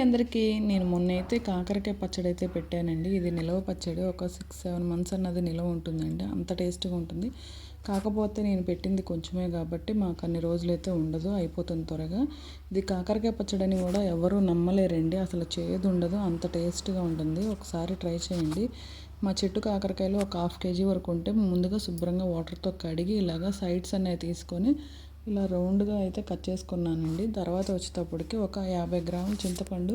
అందరికీ నేను మొన్న అయితే కాకరకాయ పచ్చడి అయితే పెట్టానండి. ఇది నిలవ పచ్చడి. ఒక సిక్స్ సెవెన్ మంత్స్ అన్నది నిలవ ఉంటుందండి. అంత టేస్ట్గా ఉంటుంది. కాకపోతే నేను పెట్టింది కొంచెమే కాబట్టి మాకు అన్ని రోజులైతే ఉండదు. అయిపోతుంది త్వరగా. ఇది కాకరకాయ పచ్చడి అని కూడా ఎవరూ నమ్మలేరండి. అసలు చేదు ఉండదు అంత టేస్ట్గా ఉంటుంది. ఒకసారి ట్రై చేయండి. మా చెట్టు కాకరకాయలు ఒక హాఫ్ కేజీ వరకు ఉంటే ముందుగా శుభ్రంగా వాటర్తో కడిగి ఇలాగా సైడ్స్ అనేవి తీసుకొని ఇలా రౌండ్గా అయితే కట్ చేసుకున్నానండి. తర్వాత వచ్చేటప్పటికి ఒక యాభై గ్రాముల చింతపండు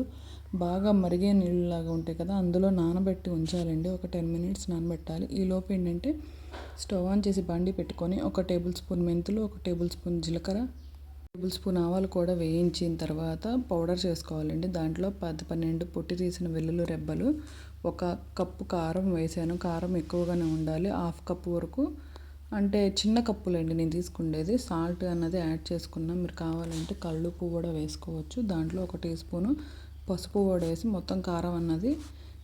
బాగా మరిగే నీళ్ళలాగా ఉంటాయి కదా అందులో నానబెట్టి ఉంచాలండి. ఒక టెన్ మినిట్స్ నానబెట్టాలి. ఈ లోపు ఏంటంటే స్టవ్ ఆన్ చేసి బండి పెట్టుకొని ఒక టేబుల్ స్పూన్ మెంతులు ఒక టేబుల్ స్పూన్ జీలకర్ర టేబుల్ స్పూన్ ఆవాలు కూడా వేయించిన తర్వాత పౌడర్ చేసుకోవాలండి. దాంట్లో పది పన్నెండు పొట్టి తీసిన వెల్లుల్లి రెబ్బలు ఒక కప్పు కారం వేసాను. కారం ఎక్కువగానే ఉండాలి. హాఫ్ కప్పు వరకు అంటే చిన్న కప్పులండి నేను తీసుకుండేది. సాల్ట్ అన్నది యాడ్ చేసుకున్నా. మీరు కావాలంటే కళ్ళుప్పు కూడా వేసుకోవచ్చు. దాంట్లో ఒక టీ స్పూను పసుపు కూడా వేసి మొత్తం కారం అన్నది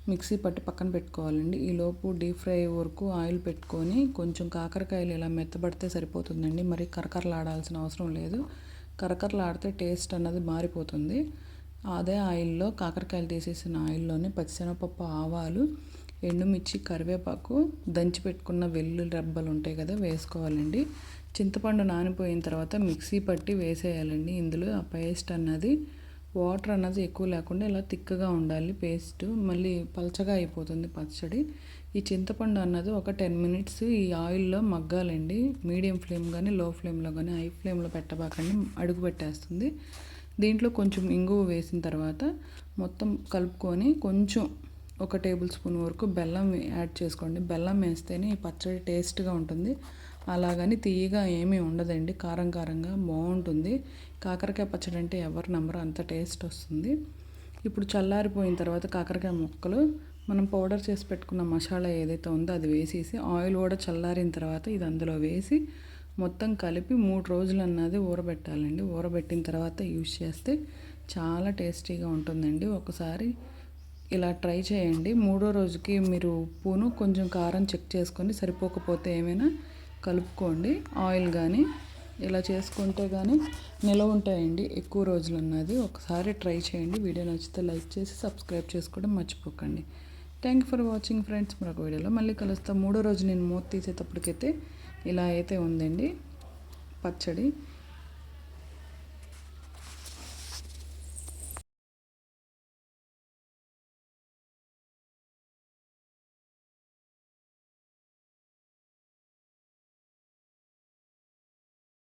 మిక్సీ పట్టి పక్కన పెట్టుకోవాలండి. ఈలోపు డీప్ ఫ్రై వరకు ఆయిల్ పెట్టుకొని కొంచెం కాకరకాయలు ఇలా మెత్తబడితే సరిపోతుందండి. మరి కరకరలాడాల్సిన అవసరం లేదు. కరకరలాడితే టేస్ట్ అన్నది మారిపోతుంది. అదే ఆయిల్లో కాకరకాయలు తీసేసిన ఆయిల్లోనే పచ్చిశనగపప్పు ఆవాలు ఎండుమిర్చి కరివేపాకు దంచి పెట్టుకున్న వెల్లుల్లి రబ్బలు ఉంటాయి కదా వేసుకోవాలండి. చింతపండు నానిపోయిన తర్వాత మిక్సీ పట్టి వేసేయాలండి. ఇందులో ఆ పేస్ట్ అన్నది వాటర్ అన్నది ఎక్కువ లేకుండా ఇలా తిక్కగా ఉండాలి పేస్ట్. మళ్ళీ పలచగా అయిపోతుంది పచ్చడి. ఈ చింతపండు అన్నది ఒక టెన్ మినిట్స్ ఈ ఆయిల్లో మగ్గాలండి. మీడియం ఫ్లేమ్ కానీ లో ఫ్లేమ్లో కానీ హై ఫ్లేమ్లో పెట్టబాకండి. అడుగు పెట్టేస్తుంది. దీంట్లో కొంచెం ఇంగువ వేసిన తర్వాత మొత్తం కలుపుకొని కొంచెం ఒక టేబుల్ స్పూన్ వరకు బెల్లం యాడ్ చేసుకోండి. బెల్లం వేస్తేనే ఈ పచ్చడి టేస్ట్గా ఉంటుంది. అలాగని తీయగా ఏమీ ఉండదండి. కారం కారంగా బాగుంటుంది. కాకరకాయ పచ్చడి అంటే ఎవరు నమ్మరు అంత టేస్ట్ వస్తుంది. ఇప్పుడు చల్లారిపోయిన తర్వాత కాకరకాయ ముక్కలు మనం పౌడర్ చేసి పెట్టుకున్న మసాలా ఏదైతే ఉందో అది వేసేసి ఆయిల్ కూడా చల్లారిన తర్వాత ఇది అందులో వేసి మొత్తం కలిపి మూడు రోజులు అన్నది ఊరబెట్టాలండి. ఊరబెట్టిన తర్వాత యూజ్ చేస్తే చాలా టేస్టీగా ఉంటుందండి. ఒకసారి ఇలా ట్రై చేయండి. మూడో రోజుకి మీరు ఉప్పును కొంచెం కారం చెక్ చేసుకొని సరిపోకపోతే ఏమైనా కలుపుకోండి. ఆయిల్ కానీ ఇలా చేసుకుంటే కానీ నిలవ ఉంటాయండి. ఎక్కువ రోజులు ఉన్నది ఒకసారి ట్రై చేయండి. వీడియో నచ్చితే లైక్ చేసి సబ్స్క్రైబ్ చేసుకోవడం మర్చిపోకండి. Thank you for watching friends. మరొక వీడియోలో మళ్ళీ కలుస్తా. మూడో రోజు నేను మూత తీసేటప్పటికైతే ఇలా అయితే ఉందండి. పచ్చడి.